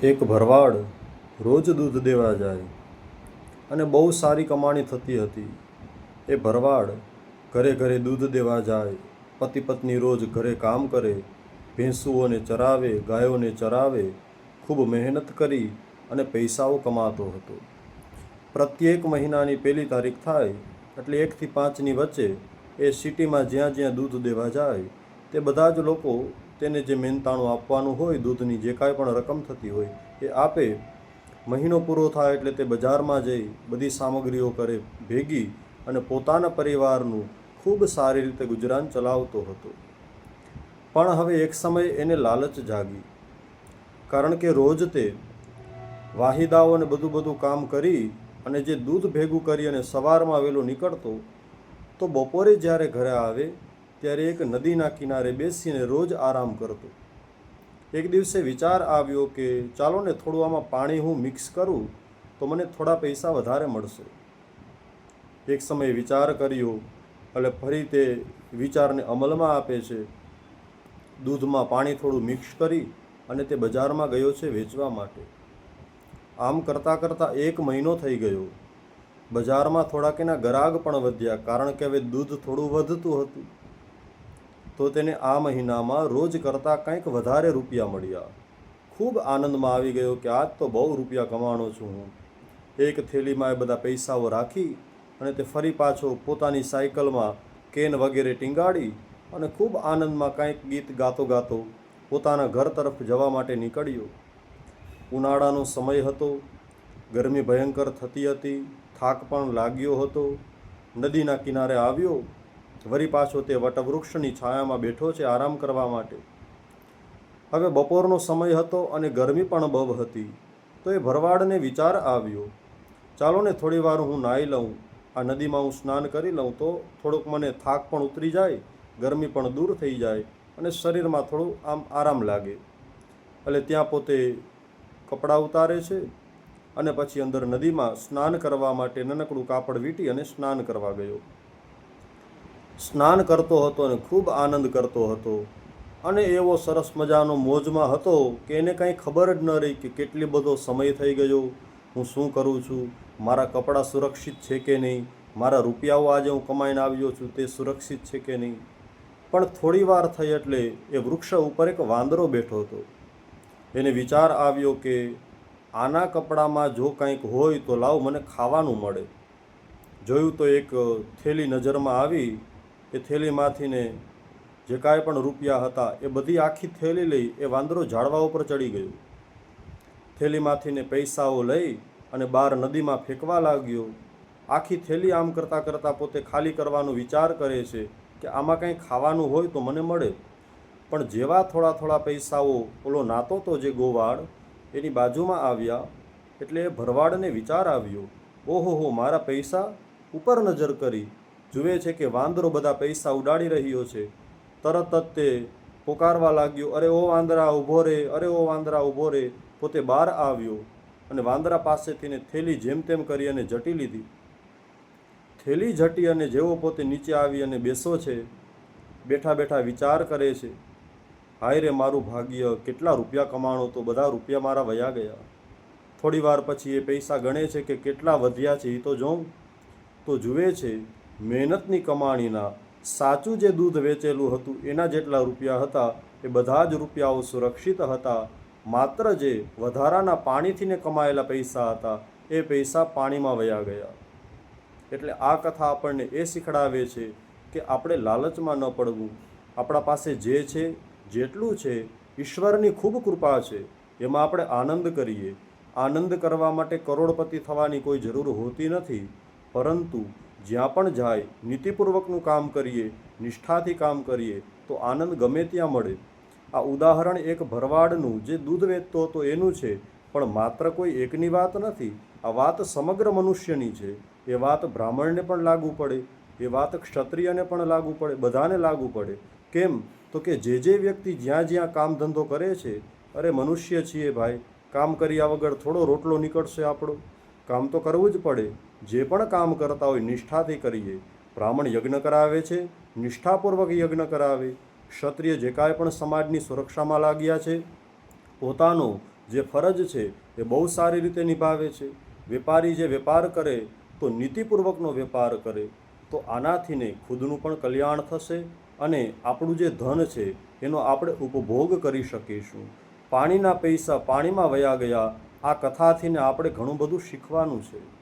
એક ભરવાડ રોજ દૂધ દેવા જાય અને બહુ સારી કમાણી થતી હતી. એ ભરવાડ ઘરે ઘરે દૂધ દેવા જાય, પતિ પત્ની રોજ ઘરે કામ કરે, ભેંસુઓને ચરાવે, ગાયોને ચરાવે, ખૂબ મહેનત કરી અને પૈસાઓ કમાતો હતો. પ્રત્યેક મહિનાની પહેલી તારીખ થાય એટલે એકથી પાંચની વચ્ચે એ સિટીમાં જ્યાં જ્યાં દૂધ દેવા જાય તે બધા જ લોકો તેને જે મહેનતાણું આપવાનું હોય, દૂધની જે કાંઈ પણ રકમ થતી હોય, એ આપે. મહિનો પૂરો થાય એટલે તે બજારમાં જઈ બધી સામગ્રીઓ કરે ભેગી અને પોતાના પરિવારનું ખૂબ સારી રીતે ગુજરાન ચલાવતો હતો. પણ હવે એક સમયે એને લાલચ જાગી. કારણ કે રોજ તે વાહિદાઓ અને બધું બધું કામ કરી અને જે દૂધ ભેગું કરી અને સવારમાં વહેલો નીકળતો, તો બપોરે જ્યારે ઘરે આવે ત્યારે એક નદીના કિનારે બેસીને રોજ આરામ કરતો. એક દિવસે વિચાર આવ્યો કે ચાલો ને થોડું આમાં પાણી હું મિક્સ કરું, તો મને થોડા પૈસા વધારે મળશે. એક સમયે વિચાર કર્યો, એટલે ફરી તે વિચારને અમલમાં આપે છે. દૂધમાં પાણી થોડું મિક્સ કરી અને તે બજારમાં ગયો છે વેચવા માટે. આમ કરતાં કરતાં એક મહિનો થઈ ગયો. બજારમાં થોડાક એના ગરાગ પણ વધ્યા, કારણ કે હવે દૂધ થોડું વધતું હતું. તો તેને આ મહિનામાં રોજ કરતાં કંઈક વધારે રૂપિયા મળ્યા. ખૂબ આનંદમાં આવી ગયો કે આજ તો બહુ રૂપિયા કમાણો છું હું. એક થેલીમાં એ બધા પૈસાઓ રાખી અને તે ફરી પાછો પોતાની સાયકલમાં કેન વગેરે ટીંગાડી અને ખૂબ આનંદમાં કંઈક ગીત ગાતો ગાતો પોતાના ઘર તરફ જવા માટે નીકળ્યો. ઉનાળાનો સમય હતો, ગરમી ભયંકર થતી હતી, થાક પણ લાગ્યો હતો. નદીના કિનારે આવ્યો વળી પાછો તે વટવૃક્ષની છાયામાં બેઠો છે આરામ કરવા માટે. હવે બપોરનો સમય હતો અને ગરમી પણ બહુ હતી, તો એ ભરવાડને વિચાર આવ્યો, ચાલો ને થોડી વાર હું નાહી લઉં, આ નદીમાં હું સ્નાન કરી લઉં તો થોડુંક મને થાક પણ ઉતરી જાય, ગરમી પણ દૂર થઈ જાય અને શરીરમાં થોડું આમ આરામ લાગે. એટલે ત્યાં પોતે કપડાં ઉતારે છે અને પછી અંદર નદીમાં સ્નાન કરવા માટે નાનકડું કાપડ વીંટી અને સ્નાન કરવા ગયો. સ્નાન કરતો હતો અને ખૂબ આનંદ કરતો હતો. અને એવો સરસ મજાનો મોજમાં હતો કે એને કાંઈ ખબર જ ન રહી કે કેટલી બધો સમય થઈ ગયો. હું શું કરું છું? મારા કપડાં સુરક્ષિત છે કે નહીં? મારા રૂપિયાઓ આજે હું કમાઈને આવ્યો છું, તે સુરક્ષિત છે કે નહીં? પણ થોડી વાર થઈ એટલે એ વૃક્ષ ઉપર એક વાંદરો બેઠો હતો. એને વિચાર આવ્યો કે આના કપડામાં જો કંઈક હોય તો લાવ, મને ખાવાનું મળે. જોયું તો એક થેલી નજરમાં આવી એ થેલીમાંથીને જે કાંઈ પણ રૂપિયા હતા એ બધી આખી થેલી લઈ એ વાંદરો ઝાડવા ઉપર ચડી ગયો. થેલીમાંથીને પૈસાઓ લઈ અને બહાર નદીમાં ફેંકવા લાગ્યો. આખી થેલી આમ કરતાં કરતાં પોતે ખાલી કરવાનો વિચાર કરે છે કે આમાં કંઈ ખાવાનું હોય તો મને મળે. પણ જેવા થોડા થોડા પૈસાઓ, ઓલો નાતો તો જે ગોવાળ, એની બાજુમાં આવ્યા એટલે એ ભરવાડને વિચાર આવ્યો. ઓહો હો મારા પૈસા ઉપર નજર કરી. જુએ છે કે વાંદરો બધા પૈસા ઉડાડી રહ્યો છે. તરત જ તે પોકારવા લાગ્યો, અરે ઓ વાંદરા, ઊભો રે, અરે ઓ વાંદરા, ઊભો રે. પોતે બહાર આવ્યો અને વાંદરા પાસેથી થેલી જેમ તેમ કરી અને જટી લીધી. થેલી જટી અને જેવો પોતે નીચે આવી અને બેસો છે, બેઠા બેઠા વિચાર કરે છે, હાય રે મારું ભાગ્ય, કેટલા રૂપિયા કમાણો તો બધા રૂપિયા મારા વયા ગયા. થોડી વાર પછી એ પૈસા ગણે છે કે કેટલા વધ્યા છે એ તો જોઉં. તો જુએ છે મહેનતની કમાણીના સાચું જે દૂધ વેચેલું હતું, એના જેટલા રૂપિયા હતા, એ બધા જ રૂપિયાઓ સુરક્ષિત હતા. માત્ર જે વધારાના પાણીથીને કમાયેલા પૈસા હતા, એ પૈસા પાણીમાં વયા ગયા. એટલે આ કથા આપણને એ શીખડાવે છે કે આપણે લાલચમાં ન પડવું. આપણા પાસે જે છે, જેટલું છે, ઈશ્વરની ખૂબ કૃપા છે, એમાં આપણે આનંદ કરીએ. આનંદ કરવા માટે કરોડપતિ થવાની કોઈ જરૂર હોતી નથી. પરંતુ જ્યાં પણ જાય, નીતિપૂર્વકનું કામ કરીએ, નિષ્ઠાથી કામ કરીએ, તો આનંદ ગમે ત્યાં મળે. આ ઉદાહરણ એક ભરવાડનું જે દૂધ વેચતો હતો એનું છે, પણ માત્ર કોઈ એકની વાત નથી. આ વાત સમગ્ર મનુષ્યની છે. એ વાત બ્રાહ્મણને પણ લાગુ પડે, એ વાત ક્ષત્રિયને પણ લાગુ પડે, બધાને લાગુ પડે. કેમ? તો કે જે જે વ્યક્તિ જ્યાં જ્યાં કામ ધંધો કરે છે, અરે મનુષ્ય છીએ ભાઈ, કામ કર્યા વગર થોડો રોટલો નીકળશે આપણો. કામ તો કરવું જ પડે. જે પણ કામ કરતા હોય નિષ્ઠાથી કરીએ. બ્રાહ્મણ યજ્ઞ કરાવે છે, નિષ્ઠાપૂર્વક યજ્ઞ કરાવે. ક્ષત્રિય જે કાંઈ પણ સમાજની સુરક્ષામાં લાગ્યા છે, પોતાનો જે ફરજ છે એ બહુ સારી રીતે નિભાવે છે. વેપારી જે વેપાર કરે તો નીતિપૂર્વકનો વેપાર કરે. તો આનાથીને ખુદનું પણ કલ્યાણ થશે અને આપણું જે ધન છે એનો આપણે ઉપભોગ કરી શકીશું. પાણીના પૈસા પાણીમાં વયા ગયા. આ કથાથીને આપણે ઘણું બધું શીખવાનું છે.